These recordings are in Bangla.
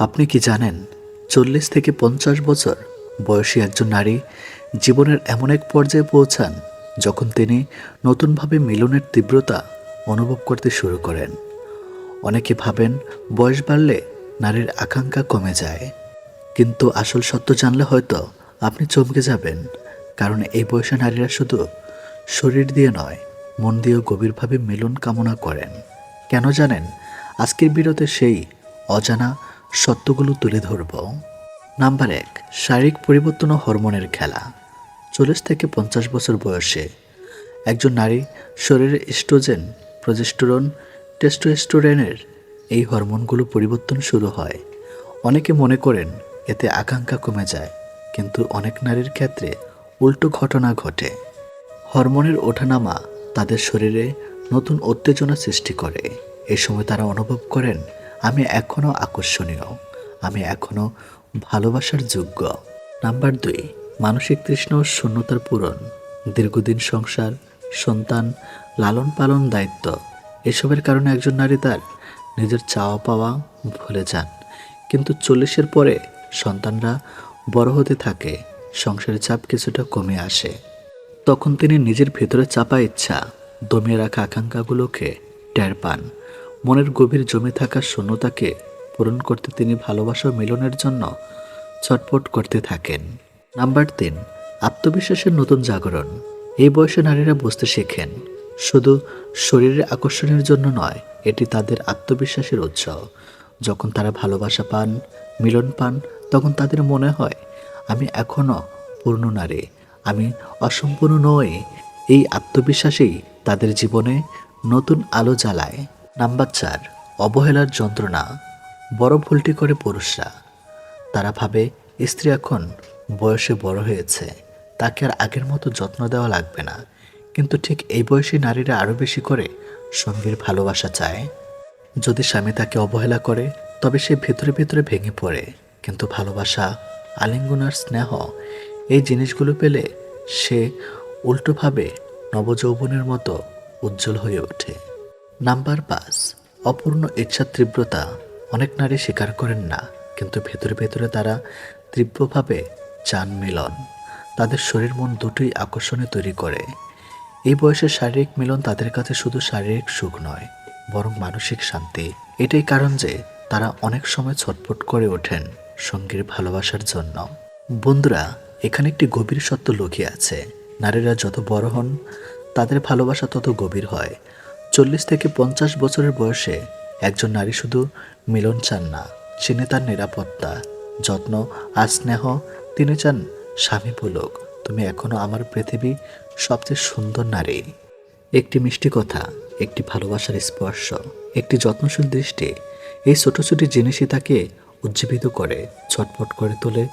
আপনি কি জানেন, চল্লিশ থেকে পঞ্চাশ বছর বয়সী একজন নারী জীবনের এমন এক পর্যায়ে পৌঁছান যখন তিনি নতুনভাবে মিলনের তীব্রতা অনুভব করতে শুরু করেন। অনেকে ভাবেন বয়স বাড়লে নারীর আকাঙ্ক্ষা কমে যায়। কিন্তু আসল সত্য জানলে হয়তো আপনি চমকে যাবেন, কারণ এই বয়সে নারীরা শুধু শরীর দিয়ে নয়, মন দিয়েও গভীরভাবে মিলন কামনা করেন। কেন জানেন, আজকের বিরতে সেই অজানা সত্যগুলো তুলে ধরব। নাম্বার এক, শারীরিক পরিবর্তন ও হরমোনের খেলা। চল্লিশ থেকে পঞ্চাশ বছর বয়সে একজন নারী শরীরে ইস্ট্রোজেন প্রজেস্টোরন টেস্টোস্টোরেনের এই হরমোনগুলো পরিবর্তন শুরু হয়। অনেকে মনে করেন এতে আকাঙ্ক্ষা কমে যায়, কিন্তু অনেক নারীর ক্ষেত্রে উল্টো ঘটনা ঘটে। হরমোনের ওঠানামা তাদের শরীরে নতুন উত্তেজনা সৃষ্টি করে। এই সময় তারা অনুভব করেন আমি এখনও আকর্ষণীয়। আমি এখনও ভালোবাসার যোগ্য। নাম্বার দুই, মানসিক তৃষ্ণা শূন্যতার পূরণ। দীর্ঘদিন সংসার, সন্তান লালন পালন দায়িত্ব, এসবের কারণে একজন নারী তার নিজের চাওয়া পাওয়া ভুলে যান। কিন্তু চল্লিশের পরে সন্তানরা বড় হতে থাকে, সংসারের চাপ কিছুটা কমে আসে। তখন তিনি নিজের ভেতরে চাপা ইচ্ছা দমিয়ে রাখা আকাঙ্ক্ষাগুলোকে টের পান। মনের গভীর জমে থাকা শূন্যতাকে পূরণ করতে তিনি ভালোবাসা মিলনের জন্য ছটপট করতে থাকেন। নাম্বার তিন, আত্মবিশ্বাসের নতুন জাগরণ। এই বয়সে নারীরা বুঝতে শেখেন, শুধু শরীরের আকর্ষণের জন্য নয়, এটি তাদের আত্মবিশ্বাসের উৎস। যখন তারা ভালোবাসা পান, মিলন পান, তখন তাদের মনে হয়, আমি এখনও পূর্ণ নারী, আমি অসম্পূর্ণ নই। এই আত্মবিশ্বাসেই তাদের জীবনে নতুন আলো জ্বালায়। নাম্বার চার, অবহেলার যন্ত্রণা, বড় ভুলটি করে পুরুষরা। তারা ভাবে, স্ত্রী এখন বয়সে বড় হয়েছে, তাকে আর আগের মতো যত্ন দেওয়া লাগবে না। কিন্তু ঠিক এই বয়সী নারীরা আরও বেশি করে সঙ্গীর ভালোবাসা চায়। যদি স্বামী তাকে অবহেলা করে, তবে সে ভেতরে ভেতরে ভেঙে পড়ে। কিন্তু ভালোবাসা, আলিঙ্গন আর স্নেহ, এই জিনিসগুলো পেলে সে উল্টোভাবে নবযৌবনের মতো উজ্জ্বল হয়ে ওঠে। নাম্বার পাঁচ, অপূর্ণ ইচ্ছার তীব্রতা। অনেক নারী স্বীকার করেন না, কিন্তু ভেতরে ভেতরে তারা তীব্রভাবে চান মিলন। তাদের শরীর মন দুটোই আকর্ষণে তৈরি করে। এই বয়সে শারীরিক মিলন তাদের কাছে শুধু শারীরিক সুখ নয়, বরং মানসিক শান্তি। এটাই কারণ যে তারা অনেক সময় ছটফট করে ওঠেন সঙ্গীর ভালোবাসার জন্য। বন্ধুরা, এখানে একটি গভীর সত্য লুকিয়ে আছে। নারীরা যত বড় হন, তাদের ভালোবাসা তত গভীর হয়। চল্লিশ থেকে পঞ্চাশ বছরের বয়সে একজন নারী শুধু মিলন চান না, চিনে তার নিরাপত্তা, যত্ন আর স্নেহ। তিনি চান, স্বামী বলুক তুমি এখনও আমার পৃথিবী সবচেয়ে সুন্দর নারী। একটি মিষ্টি কথা, একটি ভালোবাসার স্পর্শ, একটি যত্নশীল দৃষ্টি, এই ছোট ছোট জিনিসই তাকে উজ্জীবিত করে, ছটফট করে তোলে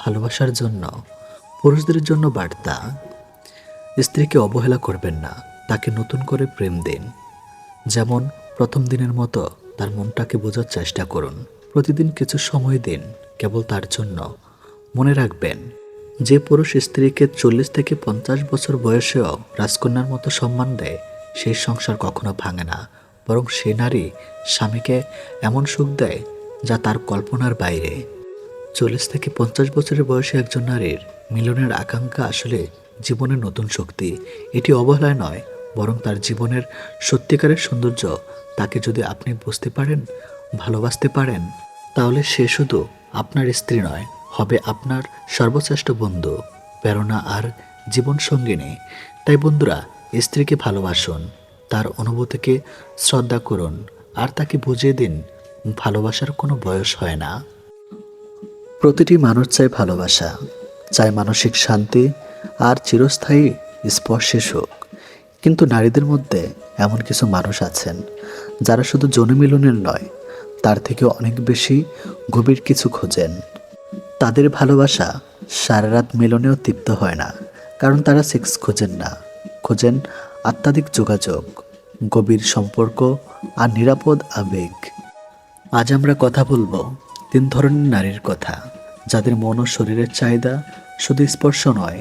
ভালোবাসার জন্য, পুরুষদের জন্য বার্তা। স্ত্রীকে অবহেলা করবেন না, তাকে নতুন করে প্রেম দিন। যেমন প্রথম দিনের মতো তার মনটাকে বোঝার চেষ্টা করুন। প্রতিদিন কিছু সময় দিন, কেবল তার জন্য। মনে রাখবেন, যে পুরুষ স্ত্রীকে চল্লিশ থেকে পঞ্চাশ বছর বয়সেও রাজকন্যার মতো সম্মান দেয়, সেই সংসার কখনো ভাঙে না। বরং সে নারী স্বামীকে এমন সুখ দেয়, যা তার কল্পনার বাইরে। চল্লিশ থেকে পঞ্চাশ বছরের বয়সে একজন নারীর মিলনের আকাঙ্ক্ষা আসলে জীবনের নতুন শক্তি। এটি অবহেলায় নয় বরং তার জীবনের সত্যিকারের সৌন্দর্য তাকে যদি আপনি বুঝতে পারেন, ভালোবাসতে পারেন, তাহলে সে শুধু আপনার স্ত্রী নয়, হবে আপনার সর্বশ্রেষ্ঠ বন্ধু। প্রেরণা আর জীবন সঙ্গিনী। তাই বন্ধুরা, স্ত্রীকে ভালোবাসুন, তার অনুভূতিকে শ্রদ্ধা করুন, আর তাকে বুঝিয়ে দিন, ভালোবাসার কোনো বয়স হয় না। প্রতিটি মানুষ চায় ভালোবাসা, চায় মানসিক শান্তি, আর চিরস্থায়ী স্পর্শে সুখ। কিন্তু নারীদের মধ্যে এমন কিছু মানুষ আছেন, যারা শুধু জনমিলনের নয়, তার থেকে অনেক বেশি গভীর কিছু খোঁজেন। তাদের ভালোবাসা সারা রাত মিলনেও তৃপ্ত হয় না, কারণ তারা সেক্স খোঁজেন না। খোঁজেন আত্মাধিক যোগাযোগ, গভীর সম্পর্ক আর নিরাপদ আবেগ। আজ আমরা কথা বলব তিন ধরনের নারীর কথা, যাদের মন ও শরীরের চাহিদা শুধু স্পর্শ নয়,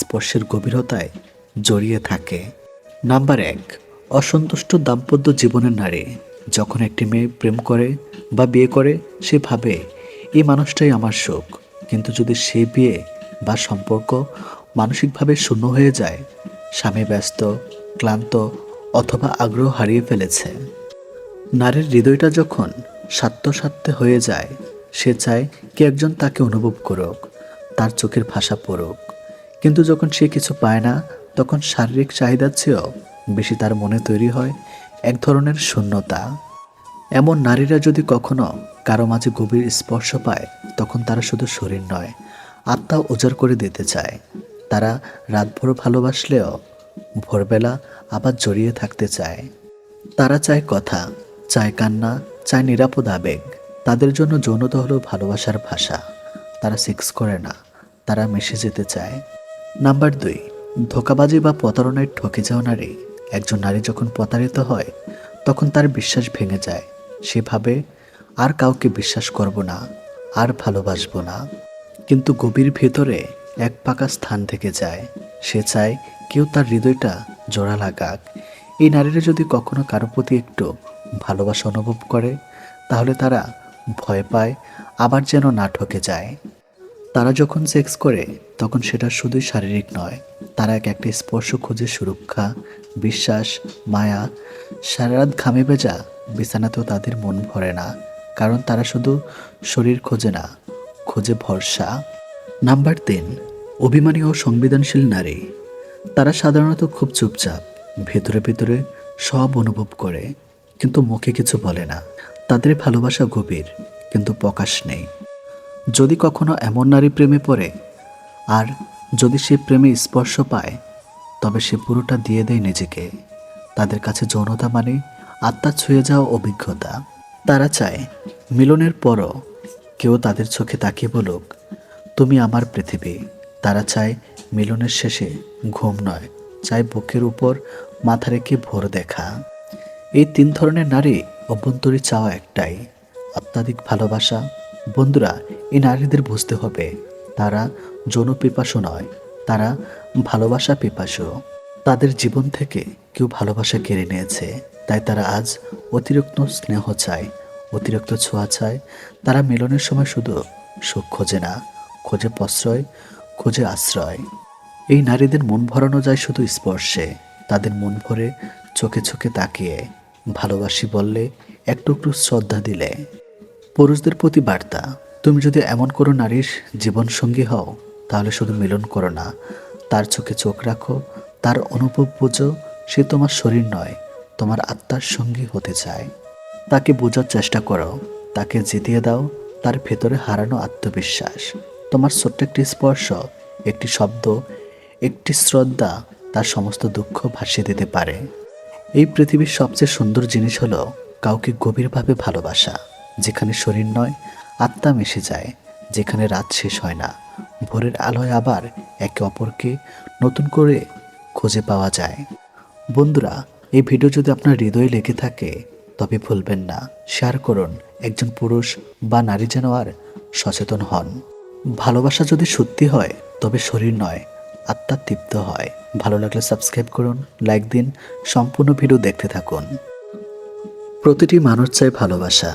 স্পর্শের গভীরতায় জড়িয়ে থাকে। নাম্বার এক, অসন্তুষ্ট দাম্পত্য জীবনের নারী। যখন একটি মেয়ে প্রেম করে বা বিয়ে করে, সে ভাবে এই মানুষটাই আমার সুখ কিন্তু যদি সে বিয়ে বা সম্পর্ক মানসিকভাবে শূন্য হয়ে যায়, স্বামী ব্যস্ত, ক্লান্ত অথবা আগ্রহ হারিয়ে ফেলেছে। নারীর হৃদয়টা যখন স্বার্থে হয়ে যায়, সে চায় কে একজন তাকে অনুভব করুক, তার চোখের ভাষা পড়ুক। কিন্তু যখন সে কিছু পায় না তখন শারীরিক চাহিদার চেয়েও বেশি তার মনে তৈরি হয় এক ধরনের শূন্যতা। এমন নারীরা যদি কখনো কারও মাঝে গভীর স্পর্শ পায়, তখন তারা শুধু শরীর নয়, আত্মা উজাড় করে দিতে চায়। তারা রাতভর ভালোবাসলেও ভোরবেলা আবার জড়িয়ে থাকতে চায়। তারা চায় কথা, চায় কান্না, চায় নিরাপদ আবেগ। তাদের জন্য যৌনতা হলো ভালোবাসার ভাষা। তারা সেক্স করে না, তারা মিশে যেতে চায়। নাম্বার দুই ধোকাবাজি বা প্রতারণায় ঠকে যাওয়া নারী, একজন নারী যখন প্রতারিত হয়, তখন তার বিশ্বাস ভেঙে যায়। সে ভাবে আর কাউকে বিশ্বাস করব না, আর ভালোবাসবো না। কিন্তু গভীর ভেতরে এক পাকা স্থান থেকে যায়। সে চায় কেউ তার হৃদয়টা জোড়া লাগাক। এই নারীরা যদি কখনো কারও প্রতি একটু ভালোবাসা অনুভব করে, তাহলে তারা ভয় পায়, আবার যেন না ঠকে যায়। তারা যখন সেক্স করে, তখন সেটা শুধুই শারীরিক নয় তারা এক একটা স্পর্শ খুঁজে সুরক্ষা, বিশ্বাস, মায়া সারা রাত ঘামে ভেজা, বিছানাতেও তাদের মন ভরে না। কারণ তারা শুধু শরীর খোঁজে না, খোঁজে ভরসা। নাম্বার তিন, অভিমানী ও সংবেদনশীল নারী। তারা সাধারণত খুব চুপচাপ, ভেতরে ভেতরে সব অনুভব করে, কিন্তু মুখে কিছু বলে না। তাদের ভালোবাসা গভীর, কিন্তু প্রকাশ নেই। যদি কখনো এমন নারী প্রেমে পড়ে, আর যদি সে প্রেমে স্পর্শ পায়, তবে সে পুরোটা দিয়ে দেয় নিজেকে। তাদের কাছে যৌনতা মানে আত্মা ছুঁয়ে যাওয়া অভিজ্ঞতা। তারা চায়, মিলনের পরও কেউ তাদের চোখে তাকিয়ে বলুক, তুমি আমার পৃথিবী। তারা চায়, মিলনের শেষে ঘুম নয়, চায় বুকের উপর মাথা রেখে ভোর দেখা। এই তিন ধরনের নারী অভ্যন্তরী চাওয়া একটাই অত্যাধিক ভালোবাসা। বন্ধুরা, এই নারীদের বুঝতে হবে তারা যৌন পিপাসু নয়, তারা ভালোবাসা পিপাসু। তাদের জীবন থেকে কেউ ভালোবাসা কেড়ে নিয়েছে, তাই তারা আজ অতিরিক্ত স্নেহ চায়, অতিরিক্ত ছোঁয়া চায়। তারা মিলনের সময় শুধু সুখ খোঁজে না, খোঁজে প্রশ্রয়, খোঁজে আশ্রয়। এই নারীদের মন ভরানো যায় শুধু স্পর্শে, তাদের মন ভরে চোখে চোখে তাকিয়ে, ভালোবাসি বললে একটু শ্রদ্ধা দিলে। পুরুষদের প্রতি বার্তা তুমি যদি এমন কোনো নারীর জীবন সঙ্গী হও, তাহলে শুধু মিলন করো না। তার চোখে চোখ রাখো, তার অনুভব বোঝো, সে তোমার শরীর নয়, তোমার আত্মার সঙ্গী হতে চায়। তাকে বোঝার চেষ্টা করো, তাকে জিতিয়ে দাও, তার ভেতরে হারানো আত্মবিশ্বাস। তোমার ছোট্ট একটি স্পর্শ, একটি শব্দ, একটি শ্রদ্ধা, তার সমস্ত দুঃখ ভাসিয়ে দিতে পারে। এই পৃথিবীর সবচেয়ে সুন্দর জিনিস হলো কাউকে গভীরভাবে ভালোবাসা, যেখানে শরীর নয় আত্মা মিশে যায়, যেখানে রাত শেষ হয় না। ভোরের আলোয় আবার একে অপরকে নতুন করে খুঁজে পাওয়া যায়। বন্ধুরা, এই ভিডিও যদি আপনার হৃদয়ে লেগে থাকে, তবে ভুলবেন না। শেয়ার করুন, একজন পুরুষ বা নারী যেন আর সচেতন হন। ভালোবাসা যদি সত্যি হয়, তবে শরীর নয়, আত্মা তৃপ্ত হয়। ভালো লাগলে সাবস্ক্রাইব করুন, লাইক দিন, সম্পূর্ণ ভিডিও দেখতে থাকুন। প্রতিটি মানুষ চায় ভালোবাসা।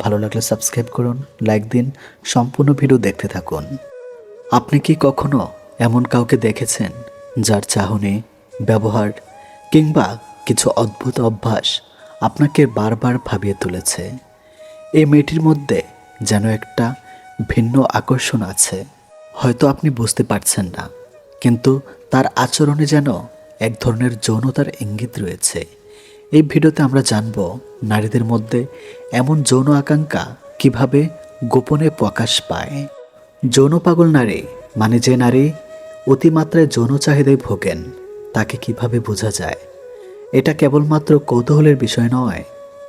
ভালো লাগলে সাবস্ক্রাইব করুন লাইক দিন, সম্পূর্ণ ভিডিও দেখতে থাকুন। আপনি কি কখনো এমন কাউকে দেখেছেন যার চাহনি, ব্যবহার কিংবা কিছু অদ্ভুত অভ্যাস আপনাকে বারবার ভাবিয়ে তুলেছে? এই মেয়েটির মধ্যে যেন একটা ভিন্ন আকর্ষণ আছে। হয়তো আপনি বুঝতে পারছেন না, কিন্তু তার আচরণে যেন এক ধরনের যৌনতার ইঙ্গিত রয়েছে। এই ভিডিওতে আমরা জানব নারীদের মধ্যে এমন যৌন আকাঙ্ক্ষা কীভাবে গোপনে প্রকাশ পায়। যৌন পাগল নারী মানে যে নারী অতিমাত্রায় যৌন চাহিদায় ভোগেন, তাকে কীভাবে বোঝা যায়? এটা কেবলমাত্র কৌতূহলের বিষয় নয়,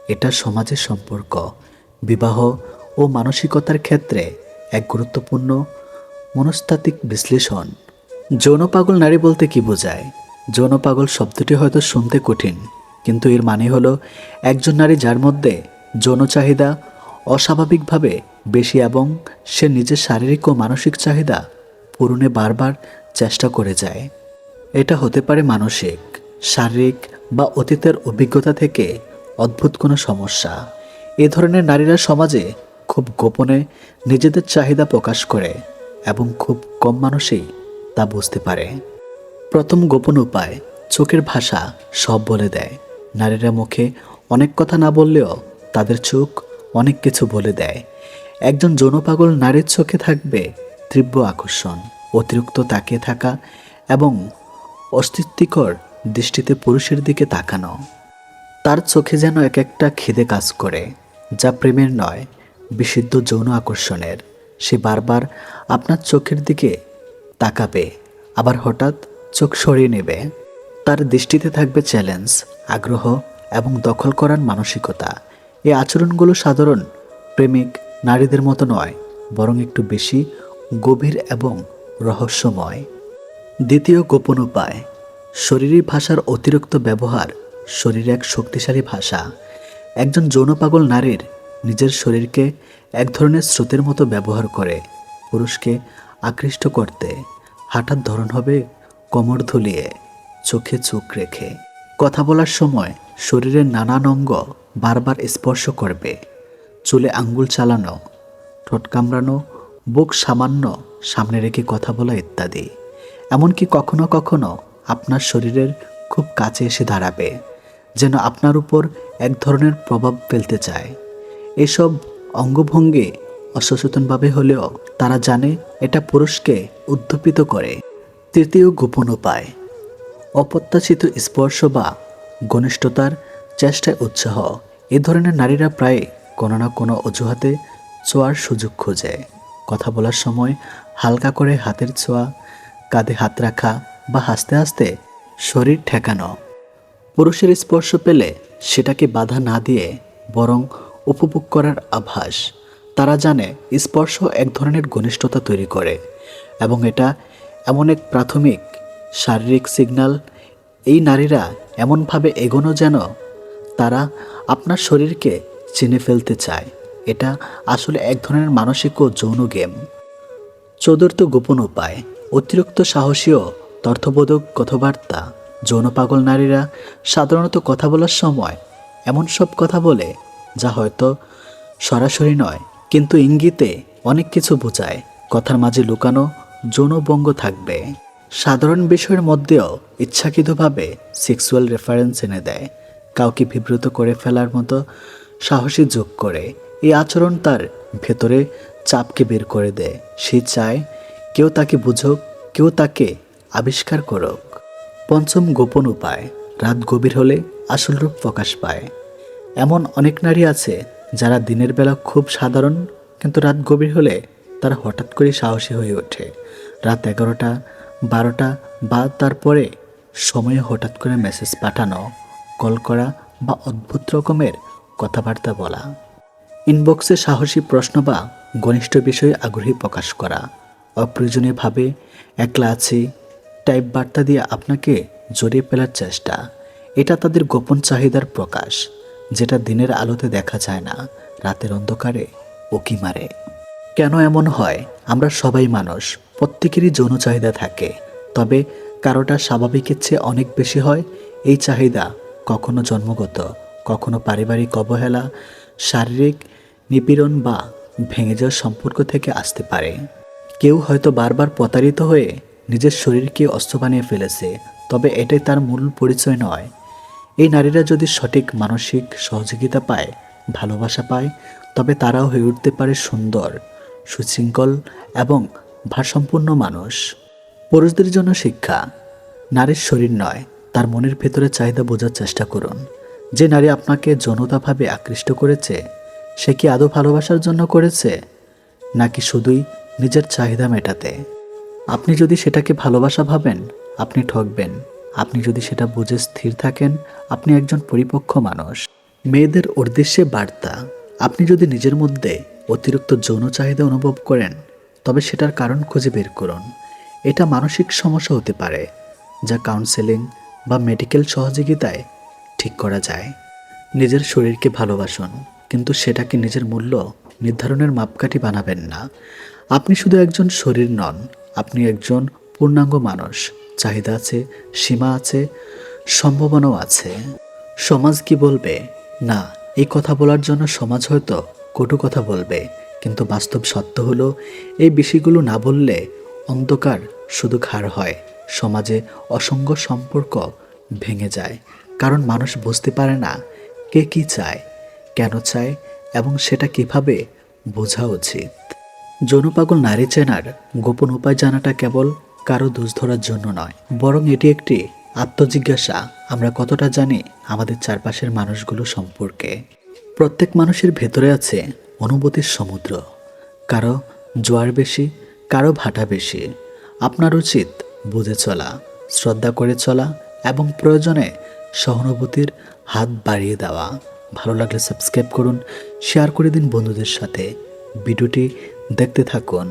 এটা সমাজের সম্পর্ক, বিবাহ ও মানসিকতার ক্ষেত্রে এক গুরুত্বপূর্ণ মনস্তাত্ত্বিক বিশ্লেষণ। যৌন পাগল নারী বলতে কি বোঝায়? যৌন পাগল শব্দটি হয়তো শুনতে কঠিন কিন্তু এর মানে হলো, একজন নারী যার মধ্যে যৌন চাহিদা অস্বাভাবিকভাবে বেশি এবং সে নিজের শারীরিক ও মানসিক চাহিদা পূরণে বারবার চেষ্টা করে যায়। এটা হতে পারে মানসিক, শারীরিক বা অতীতের অভিজ্ঞতা থেকে অদ্ভুত কোনো সমস্যা। এ ধরনের নারীরা সমাজে খুব গোপনে নিজেদের চাহিদা প্রকাশ করে এবং খুব কম মানুষই তা বুঝতে পারে। প্রথম গোপন উপায় চোখের ভাষা সব বলে দেয়। নারীরা মুখে অনেক কথা না বললেও তাদের চোখ অনেক কিছু বলে দেয়। একজন যৌনপাগল নারীর চোখে থাকবে তীব্র আকর্ষণ, অতিরিক্ত তাকিয়ে থাকা এবং অস্তিত্বিকর দৃষ্টিতে পুরুষের দিকে তাকানো। তার চোখে যেন এক একটা খিদে কাজ করে, যা প্রেমের নয়, বিশুদ্ধ যৌন আকর্ষণের। সে বারবার আপনার চোখের দিকে তাকাবে, আবার হঠাৎ চোখ সরিয়ে নেবে। তার দৃষ্টিতে থাকবে চ্যালেঞ্জ, আগ্রহ এবং দখল করার মানসিকতা। এই আচরণগুলো সাধারণ, প্রেমিক, নারীদের মতো নয়, বরং একটু বেশি গভীর এবং রহস্যময়। দ্বিতীয় গোপন উপায়, শরীরী ভাষার অতিরিক্ত ব্যবহার শরীরে এক শক্তিশালী ভাষা। একজন যৌনপাগল নারীর নিজের শরীরকে এক ধরনের স্রোতের মতো ব্যবহার করে, পুরুষকে আকৃষ্ট করতে। হাঁটার ধরন হবে কোমর ধুলিয়ে। চোখে চোখ রেখে। কথা বলার সময় শরীরের নানান অঙ্গ বারবার স্পর্শ করবে। চুলে আঙ্গুল চালানো, ঠোঁট কামড়ানো, বুক সামান্য সামনে রেখে কথা বলা ইত্যাদি। এমনকি কখনো কখনো আপনার শরীরের খুব কাছে এসে দাঁড়াবে, যেন আপনার উপর এক ধরনের প্রভাব ফেলতে চায়। এসব অঙ্গভঙ্গি অসচেতনভাবে হলেও তারা জানে এটা পুরুষকে উদ্দীপিত করে। তৃতীয় গোপন উপায় অপ্রত্যাশিত স্পর্শ বা ঘনিষ্ঠতার চেষ্টায় উৎসাহ। এ ধরনের নারীরা প্রায় কোনো না কোনো অজুহাতে ছোঁয়ার সুযোগ খোঁজে। কথা বলার সময় হালকা করে হাতের ছোঁয়া, কাঁধে হাত রাখা বা হাসতে হাসতে শরীর ঠেকানো। পুরুষের স্পর্শ পেলে সেটাকে বাধা না দিয়ে বরং উপভোগ করার আভাস। তারা জানে স্পর্শ এক ধরনের ঘনিষ্ঠতা তৈরি করে এবং এটা এমন এক প্রাথমিক শারীরিক সিগন্যাল এই নারীরা এমনভাবে এগোনো যেন তারা আপনার শরীরকে চিনে ফেলতে চায়। এটা আসলে এক ধরনের মানসিক ও যৌন গেম। চতুর্থ গোপন উপায়, অতিরিক্ত সাহসী ও তর্থবোধক কথাবার্তা। যৌন পাগল নারীরা সাধারণত কথা বলার সময় এমন সব কথা বলে, যা হয়তো সরাসরি নয়, কিন্তু ইঙ্গিতে অনেক কিছু বোঝায়। কথার মাঝে লুকানো যৌনবঙ্গ থাকবে। সাধারণ বিষয়ের মধ্যেও ইচ্ছাকৃতভাবে সেক্সুয়াল রেফারেন্স এনে দেয়। কাউকে বিব্রত করে ফেলার মতো সাহসী যোগ করে এই আচরণ তার ভেতরে চাপকে বের করে দেয়। সে চায় কেউ তাকে বুঝুক, কেউ তাকে আবিষ্কার করুক। পঞ্চম গোপন উপায়, রাত গভীর হলে আসল রূপ প্রকাশ পায়। এমন অনেক নারী আছে যারা দিনের বেলা খুব সাধারণ, কিন্তু রাত গভীর হলে তারা হঠাৎ করে সাহসী হয়ে ওঠে। রাত এগারোটা বারোটা বা তারপরে সময়ে হঠাৎ করে মেসেজ পাঠানো কল করা বা অদ্ভুত রকমের কথাবার্তা বলা। ইনবক্সে সাহসী প্রশ্ন বা ঘনিষ্ঠ বিষয়ে আগ্রহী প্রকাশ করা। অপ্রয়োজনীয়ভাবে একলা আছি টাইপ বার্তা দিয়ে আপনাকে জড়িয়ে ফেলার চেষ্টা। এটা তাদের গোপন চাহিদার প্রকাশ, যেটা দিনের আলোতে দেখা যায় না, রাতের অন্ধকারে উকি মারে। কেন এমন হয়? আমরা সবাই মানুষ প্রত্যেকেরই যৌন চাহিদা থাকে। তবে কারোটা স্বাভাবিকের চেয়ে অনেক বেশি হয় এই চাহিদা কখনো জন্মগত, কখনো পারিবারিক অবহেলা, শারীরিক নিপীড়ন বা ভেঙে যাওয়ার সম্পর্ক থেকে আসতে পারে। কেউ হয়তো বারবার প্রতারিত হয়ে নিজের শরীরকে অস্ত্র বানিয়ে ফেলেছে, তবে এটাই তার মূল পরিচয় নয়। এই নারীরা যদি সঠিক মানসিক সহযোগিতা পায়, ভালোবাসা পায়, তবে তারাও হয়ে উঠতে পারে সুন্দর, সুশৃঙ্খল এবং ভারসম্পন্ন মানুষ। পুরুষদের জন্য শিক্ষা। নারীর শরীর নয়, তার মনের ভেতরে চাহিদা বোঝার চেষ্টা করুন। যে নারী আপনাকে যৌনতাভাবে আকৃষ্ট করেছে, সে কি আদৌ ভালোবাসার জন্য করেছে? নাকি শুধুই নিজের চাহিদা মেটাতে? আপনি যদি সেটাকে ভালোবাসা ভাবেন, আপনি ঠকবেন। আপনি যদি সেটা বুঝে স্থির থাকেন, আপনি একজন পরিপক্ক মানুষ। মেয়েদের উদ্দেশ্যে বার্তা। আপনি যদি নিজের মধ্যে অতিরিক্ত যৌন চাহিদা অনুভব করেন তবে সেটার কারণ খুঁজে বের করুন। এটা মানসিক সমস্যা হতে পারে, যা কাউন্সেলিং বা মেডিকেল সহযোগিতায় ঠিক করা যায়। নিজের শরীরকে ভালোবাসুন, কিন্তু সেটাকে নিজের মূল্য নির্ধারণের মাপকাঠি বানাবেন না। আপনি শুধু একজন শরীর নন, আপনি একজন পূর্ণাঙ্গ মানুষ। চাহিদা আছে, সীমা আছে, সম্ভাবনাও আছে। সমাজ কি বলবে? না, এই কথা বলার জন্য সমাজ হয়তো কটু কথা বলবে। কিন্তু বাস্তব সত্য হলো, এই বিষয়গুলো না বললে অন্ধকার শুধু খার হয়, সমাজে অসংখ্য সম্পর্ক ভেঙে যায়। কারণ মানুষ বুঝতে পারে না কে কি চায়, কেন চায় এবং সেটা কীভাবে বোঝা উচিত। যৌনপাগল নারী চেনার গোপন উপায় জানাটা কেবল কারও দোষ ধরার জন্য নয়, বরং এটি একটি আত্মজিজ্ঞাসা। আমরা কতটা জানি আমাদের চারপাশের মানুষগুলো সম্পর্কে। প্রত্যেক মানুষের ভেতরে আছে অনুভূতির সমুদ্র। কারও জোয়ার বেশি, কারও ভাটা বেশি। আপনার উচিত বুঝে চলা, শ্রদ্ধা করে চলা এবং প্রয়োজনে সহানুভূতির হাত বাড়িয়ে দেওয়া। ভালো লাগলে সাবস্ক্রাইব করুন, শেয়ার করে দিন বন্ধুদের সাথে। ভিডিওটি দেখতে থাকুন।